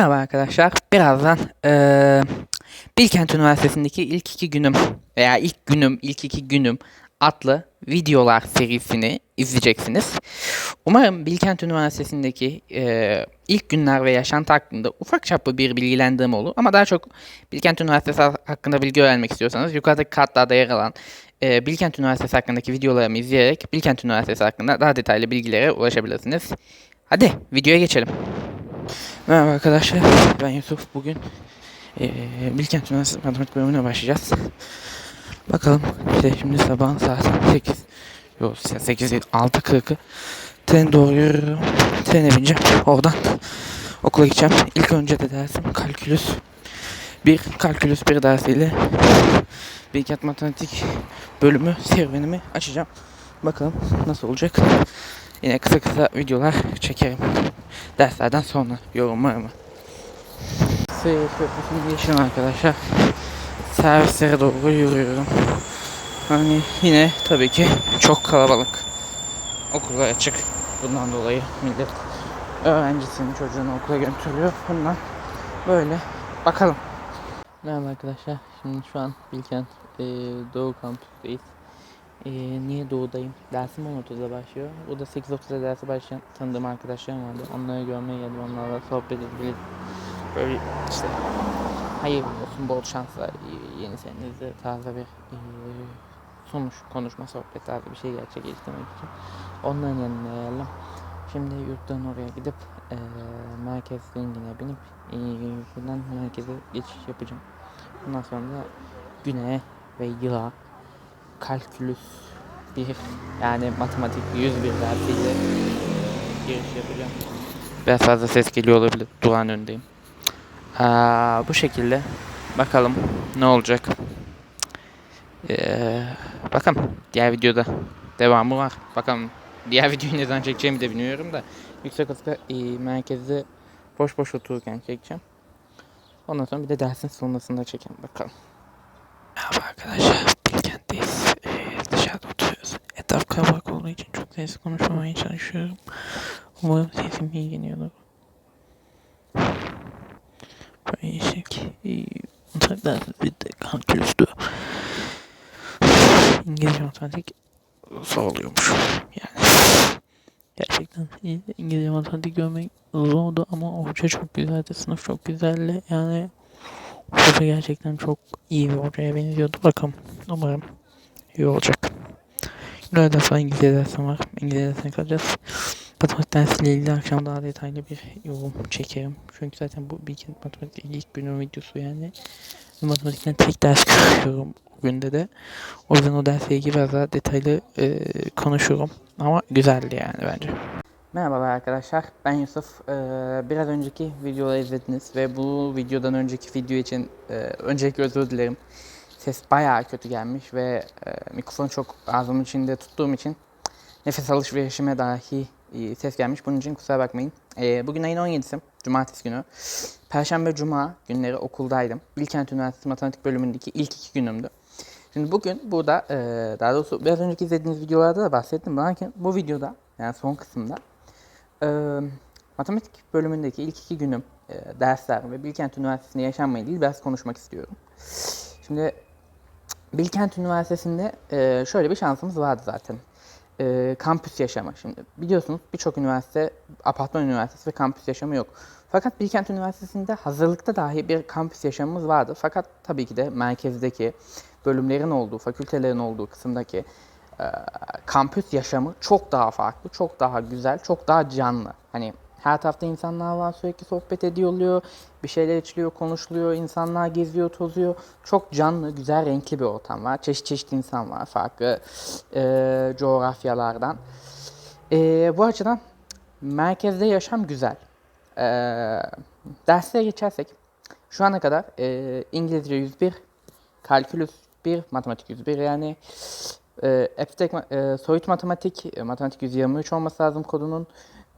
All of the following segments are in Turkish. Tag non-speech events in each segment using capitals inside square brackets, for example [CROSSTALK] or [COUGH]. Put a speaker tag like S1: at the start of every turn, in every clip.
S1: Merhaba arkadaşlar. Birazdan eee Bilkent Üniversitesi'ndeki ilk iki günüm veya ilk günüm, ilk iki günüm adlı videolar serisini izleyeceksiniz. Umarım Bilkent Üniversitesi'ndeki eee, ilk günler ve yaşantı hakkında ufak çaplı bir bilgilendirme olur. Ama daha çok Bilkent Üniversitesi hakkında bilgi öğrenmek istiyorsanız yukarıdaki kartlarda yer alan eee, Bilkent Üniversitesi hakkındaki videolarımı izleyerek Bilkent Üniversitesi hakkında daha detaylı bilgilere ulaşabilirsiniz. Hadi videoya geçelim. Merhaba arkadaşlar, ben Yusuf. Bugün eee Bilkent Üniversitesi Matematik bölümüne başlayacağız. Bakalım, işte şimdi sabahın saat 8, yok 8 değil, 6.40'ı. Tren doğru yürüyorum. Trene bineceğim. Oradan okula gideceğim. İlk önce de dersim kalkülüs. Bir kalkülüs bir dersiyle Bilkent Matematik bölümü serüvenimi açacağım. Bakalım nasıl olacak. Yine kısa kısa videolar çekerim derslerden sonra yorumlarımı. Seyir Köprüsü'nü geçiyorum arkadaşlar. Servislere doğru yürüyorum. Hani yine tabii ki çok kalabalık. Okullar açık. Bundan dolayı millet öğrencisini çocuğunu okula götürüyor. Bundan böyle bakalım. Merhaba arkadaşlar. Şimdi şu an Bilkent eee, Doğu Kampüs'teyiz. Eee, niye doğudayım? Dersim 10.30'da başlıyor. O da 8.30'da dersi başlayan tanıdığım arkadaşlarım vardı. Onları görmeye geldim. Onlarla sohbet edip böyle işte hayırlı olsun, bol şanslar yeni senenizde taze bir eee, sonuç, konuşma, sohbet tarzı bir şey gerçekleştirmek için onların yanına geldim. Şimdi yurttan oraya gidip eee merkez zengine binip eee, buradan merkeze geçiş yapacağım. Bundan sonra da güneye ve yıla kalkülüs bir yani matematik 101 dersiyle giriş yapacağım. Biraz fazla ses geliyor olabilir. Duran öndeyim. Aa, bu şekilde bakalım ne olacak. Ee, bakalım diğer videoda devamı var. Bakalım diğer videoyu ne zaman çekeceğimi de bilmiyorum da yüksek hızda e, merkezde boş boş otururken çekeceğim. Ondan sonra bir de dersin sonrasında çekelim bakalım. Merhaba arkadaşlar. Bilkent'teyiz. Ee, dışarıda oturuyoruz. Etraf kalabalık olduğu için çok sesli konuşmamaya çalışıyorum. Umarım sesim iyi geliyordur. Böyle. Ee, matematik bir de kalkülüstü. İngilizce matematik zor oluyormuş. Yani gerçekten. İngilizce matematik görmek zordu ama hoca çok güzeldi. Sınıf çok güzeldi. Yani Hoca gerçekten çok iyi bir hocaya benziyordu. Bakalım. Umarım iyi olacak. Günlerden sonra İngilizce dersim var. İngilizce dersine kalacağız. Matematik dersiyle ilgili akşam daha detaylı bir yorum çekerim. Çünkü zaten bu Bilkent Matematik ilk günün videosu yani. Matematikten tek ders [LAUGHS] görüyorum günde de. O yüzden o dersle ilgili biraz daha detaylı e, konuşurum. Ama güzeldi yani bence. Merhabalar arkadaşlar. Ben Yusuf. Ee, biraz önceki videoları izlediniz ve bu videodan önceki video için e, öncelikle özür dilerim. Ses bayağı kötü gelmiş ve e, mikrofonu çok ağzımın içinde tuttuğum için nefes alışverişime dahi e, ses gelmiş. Bunun için kusura bakmayın. E, bugün ayın 17'si. Cumartesi günü. Perşembe, Cuma günleri okuldaydım. Bilkent Üniversitesi Matematik bölümündeki ilk iki günümdü. Şimdi bugün burada, e, daha doğrusu biraz önceki izlediğiniz videolarda da bahsettim. Lakin bu videoda, yani son kısımda Eee, matematik bölümündeki ilk iki günüm eee, dersler ve Bilkent Üniversitesi'nde yaşanma ilgili biraz konuşmak istiyorum. Şimdi Bilkent Üniversitesi'nde eee, şöyle bir şansımız vardı zaten. Eee, kampüs yaşamı. Şimdi biliyorsunuz birçok üniversite, apartman üniversitesi ve kampüs yaşamı yok. Fakat Bilkent Üniversitesi'nde hazırlıkta dahi bir kampüs yaşamımız vardı. Fakat tabii ki de merkezdeki bölümlerin olduğu, fakültelerin olduğu kısımdaki e, kampüs yaşamı çok daha farklı, çok daha güzel, çok daha canlı. Hani her tarafta insanlar var, sürekli sohbet ediyor, bir şeyler içiliyor, konuşuluyor, insanlar geziyor, tozuyor. Çok canlı, güzel, renkli bir ortam var. Çeşit çeşit insan var, farklı e, coğrafyalardan. E, bu açıdan merkezde yaşam güzel. E, derslere geçersek, şu ana kadar e, İngilizce 101, kalkülüs 1, matematik 101 yani e, Eptek, e, soyut matematik, e, matematik 123 olması lazım kodunun.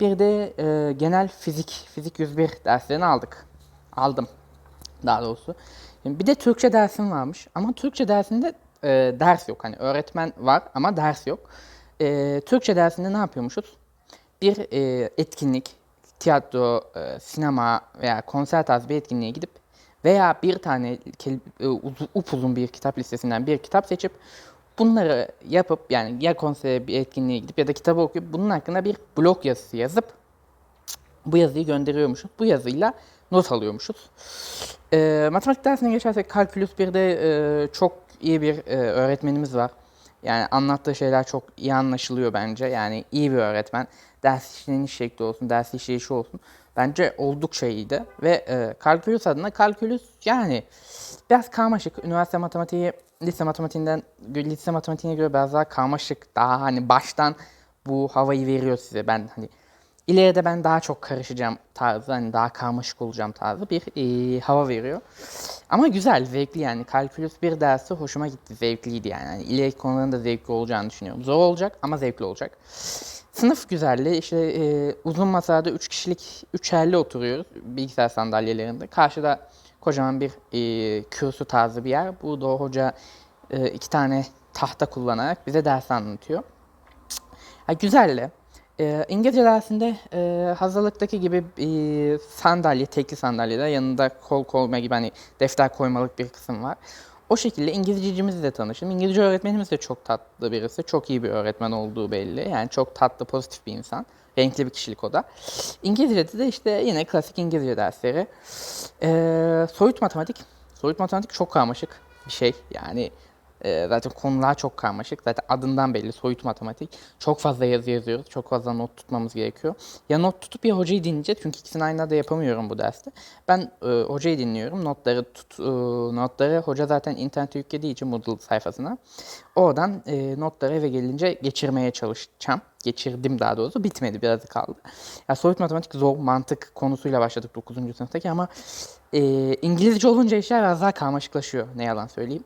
S1: Bir de e, genel fizik, fizik 101 derslerini aldık. Aldım daha doğrusu. Bir de Türkçe dersim varmış ama Türkçe dersinde e, ders yok. Hani öğretmen var ama ders yok. E, Türkçe dersinde ne yapıyormuşuz? Bir e, etkinlik,
S2: tiyatro, e, sinema veya konser tarzı bir etkinliğe gidip veya bir tane e, uz- upuzun bir kitap listesinden bir kitap seçip bunları yapıp yani ya konsere bir etkinliğe gidip ya da kitabı okuyup bunun hakkında bir blog yazısı yazıp bu yazıyı gönderiyormuşuz. Bu yazıyla not alıyormuşuz. Ee, matematik dersine geçersek kalkülüs 1'de e, çok iyi bir e, öğretmenimiz var. Yani anlattığı şeyler çok iyi anlaşılıyor bence. Yani iyi bir öğretmen. Ders işleniş şekli olsun, ders işleyişi olsun. Bence oldukça iyiydi. Ve e, kalkülüs adına kalkülüs yani biraz karmaşık. Üniversite matematiği lise matematiğinden lise matematiğine göre biraz daha karmaşık. Daha hani baştan bu havayı veriyor size. Ben hani ileride ben daha çok karışacağım tarzı hani daha karmaşık olacağım tarzı bir e, hava veriyor. Ama güzel, zevkli yani. Kalkülüs bir dersi hoşuma gitti, zevkliydi yani. yani ileriki konuların zevkli olacağını düşünüyorum. Zor olacak ama zevkli olacak. Sınıf güzelliği işte e, uzun masada 3 kişilik üçerli oturuyoruz bilgisayar sandalyelerinde. Karşıda kocaman bir e, kürsü tarzı bir yer. Bu da o hoca e, iki tane tahta kullanarak bize ders anlatıyor. Ha, güzeldi. Ee, İngilizce dersinde e, hazırlıktaki gibi e, sandalye, tekli sandalyede yanında kol koyma gibi hani defter koymalık bir kısım var. O şekilde İngilizcecimizle tanıştım. İngilizce öğretmenimiz de çok tatlı birisi. Çok iyi bir öğretmen olduğu belli. Yani çok tatlı, pozitif bir insan. Renkli bir kişilik o da. İngilizce'de de işte yine klasik İngilizce dersleri. Ee, soyut matematik. Soyut matematik çok karmaşık bir şey. Yani ee, zaten konular çok karmaşık. Zaten adından belli soyut matematik. Çok fazla yazı yazıyoruz. Çok fazla not tutmamız gerekiyor. Ya not tutup ya hocayı dinleyeceğiz. Çünkü ikisini aynı anda yapamıyorum bu derste. Ben e, hocayı dinliyorum. Notları tut, e, notları hoca zaten internete yüklediği için Moodle sayfasına. Oradan e, notları eve gelince geçirmeye çalışacağım. Geçirdim daha doğrusu. Bitmedi. Biraz kaldı. Ya soyut matematik zor mantık konusuyla başladık 9. sınıftaki ama e, İngilizce olunca işler biraz daha karmaşıklaşıyor. Ne yalan söyleyeyim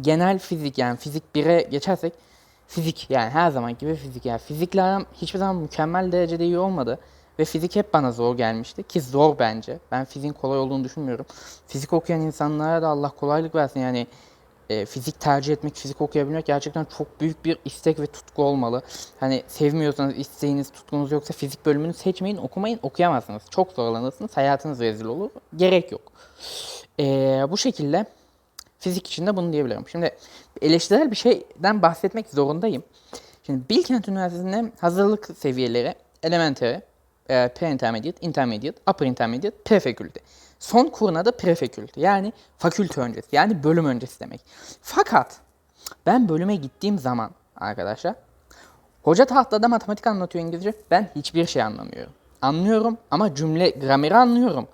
S2: genel fizik yani fizik 1'e geçersek fizik yani her zaman gibi fizik yani fizikle aram hiçbir zaman mükemmel derecede iyi olmadı ve fizik hep bana zor gelmişti ki zor bence. Ben fiziğin kolay olduğunu düşünmüyorum. Fizik okuyan insanlara da Allah kolaylık versin yani e, fizik tercih etmek, fizik okuyabilmek gerçekten çok büyük bir istek ve tutku olmalı. Hani sevmiyorsanız, isteğiniz, tutkunuz yoksa fizik bölümünü seçmeyin, okumayın, okuyamazsınız. Çok zorlanırsınız, hayatınız rezil olur. Gerek yok. E, bu şekilde Fizik için de bunu diyebilirim. Şimdi eleştirel bir şeyden bahsetmek zorundayım. Şimdi Bilkent Üniversitesi'nde hazırlık seviyeleri elementary, e, pre-intermediate, intermediate, upper intermediate, prefakülte. Son kuruna da prefakülte yani fakülte öncesi yani bölüm öncesi demek. Fakat ben bölüme gittiğim zaman arkadaşlar hoca tahtada matematik anlatıyor İngilizce ben hiçbir şey anlamıyorum. Anlıyorum ama cümle grameri anlıyorum.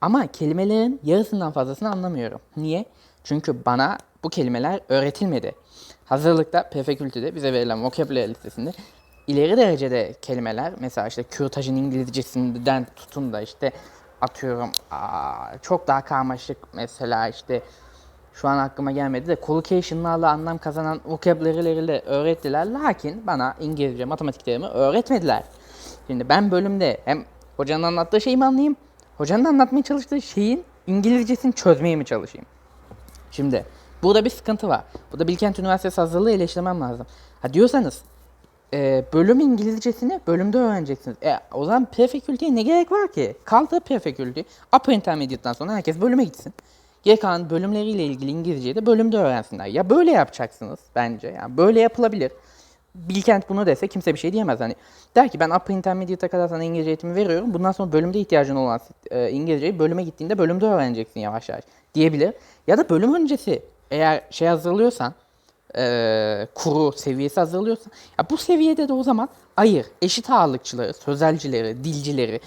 S2: Ama kelimelerin yarısından fazlasını anlamıyorum. Niye? Çünkü bana bu kelimeler öğretilmedi. Hazırlıkta, prefekültede bize verilen vocabulary listesinde ileri derecede kelimeler, mesela işte kürtajın İngilizcesinden tutun da işte atıyorum aa, çok daha karmaşık mesela işte şu an aklıma gelmedi de collocation'larla anlam kazanan vocabulary'leri öğrettiler. Lakin bana İngilizce matematiklerimi öğretmediler. Şimdi ben bölümde hem hocanın anlattığı şeyi mi anlayayım, hocanın anlatmaya çalıştığı şeyin İngilizcesini çözmeye mi çalışayım? Şimdi burada bir sıkıntı var. Burada Bilkent Üniversitesi hazırlığı eleştirmem lazım. Ha diyorsanız e, bölüm İngilizcesini bölümde öğreneceksiniz. E, o zaman prefekülteye ne gerek var ki? Kaldı prefekültü. Upper Intermediate'dan sonra herkes bölüme gitsin. Geri kalan bölümleriyle ilgili İngilizceyi de bölümde öğrensinler. Ya böyle yapacaksınız bence. Yani böyle yapılabilir. Bilkent bunu dese kimse bir şey diyemez. Hani der ki ben upper intermediate'a kadar sana İngilizce eğitimi veriyorum. Bundan sonra bölümde ihtiyacın olan e, İngilizceyi bölüme gittiğinde bölümde öğreneceksin yavaş yavaş diyebilir. Ya da bölüm öncesi eğer şey hazırlıyorsan e, kuru seviyesi hazırlıyorsan ya bu seviyede de o zaman ayır. Eşit ağırlıkçıları, sözelcileri, dilcileri,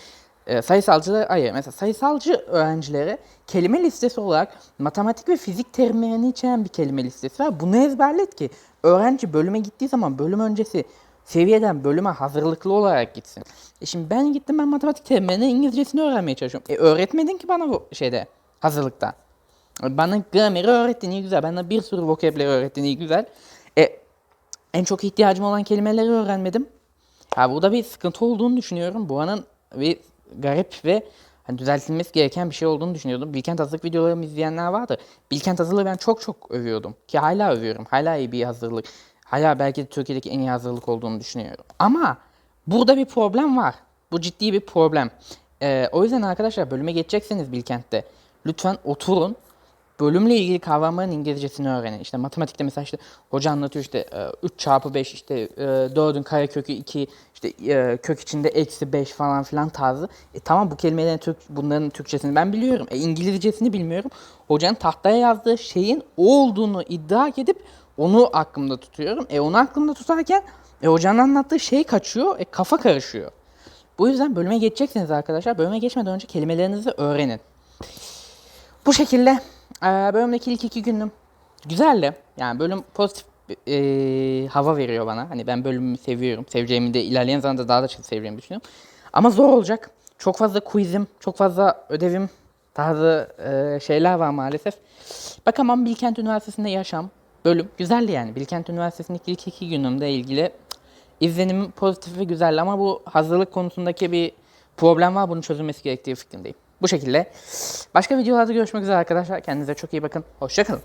S2: e, sayısalcıları ayır. Mesela sayısalcı öğrencilere kelime listesi olarak matematik ve fizik terimlerini içeren bir kelime listesi var. Bunu ezberlet ki öğrenci bölüme gittiği zaman bölüm öncesi seviyeden bölüme hazırlıklı olarak gitsin. E şimdi ben gittim ben matematik terimlerini İngilizcesini öğrenmeye çalışıyorum. E öğretmedin ki bana bu şeyde hazırlıkta. Bana grameri öğrettin iyi güzel. Bana bir sürü vocabulary öğrettin iyi güzel. E, en çok ihtiyacım olan kelimeleri öğrenmedim. Ha burada bir sıkıntı olduğunu düşünüyorum. Buranın bir garip ve hani düzeltilmesi gereken bir şey olduğunu düşünüyordum. Bilkent hazırlık videolarımı izleyenler vardı. Bilkent hazırlığı ben çok çok övüyordum. Ki hala övüyorum. Hala iyi bir hazırlık. Hala belki de Türkiye'deki en iyi hazırlık olduğunu düşünüyorum. Ama burada bir problem var. Bu ciddi bir problem. Ee, o yüzden arkadaşlar bölüme geçecekseniz Bilkent'te lütfen oturun. Bölümle ilgili kavramların İngilizcesini öğrenin. İşte matematikte mesela işte hoca anlatıyor işte e, 3 çarpı 5 işte e, 4'ün karekökü 2 işte e, kök içinde eksi 5 falan filan tarzı. E tamam bu kelimelerin Türk, bunların Türkçesini ben biliyorum. E, İngilizcesini bilmiyorum. Hocanın tahtaya yazdığı şeyin o olduğunu iddia edip onu aklımda tutuyorum. E onu aklımda tutarken e, hocanın anlattığı şey kaçıyor. E kafa karışıyor. Bu yüzden bölüme geçecekseniz arkadaşlar bölüme geçmeden önce kelimelerinizi öğrenin. Bu şekilde eee, bölümdeki ilk iki günüm güzeldi. Yani bölüm pozitif eee, hava veriyor bana. Hani ben bölümümü seviyorum. Seveceğimi de ilerleyen zamanda daha da çok seveceğimi düşünüyorum. Ama zor olacak. Çok fazla quizim, çok fazla ödevim tarzı eee, şeyler var maalesef. Bakamam Bilkent Üniversitesi'nde yaşam bölüm güzeldi yani. Bilkent Üniversitesi'ndeki ilk iki günümde ilgili izlenimim pozitif ve güzeldi ama bu hazırlık konusundaki bir problem var. Bunun çözülmesi gerektiği fikrindeyim. Bu şekilde. Başka videolarda görüşmek üzere arkadaşlar. Kendinize çok iyi bakın. Hoşçakalın.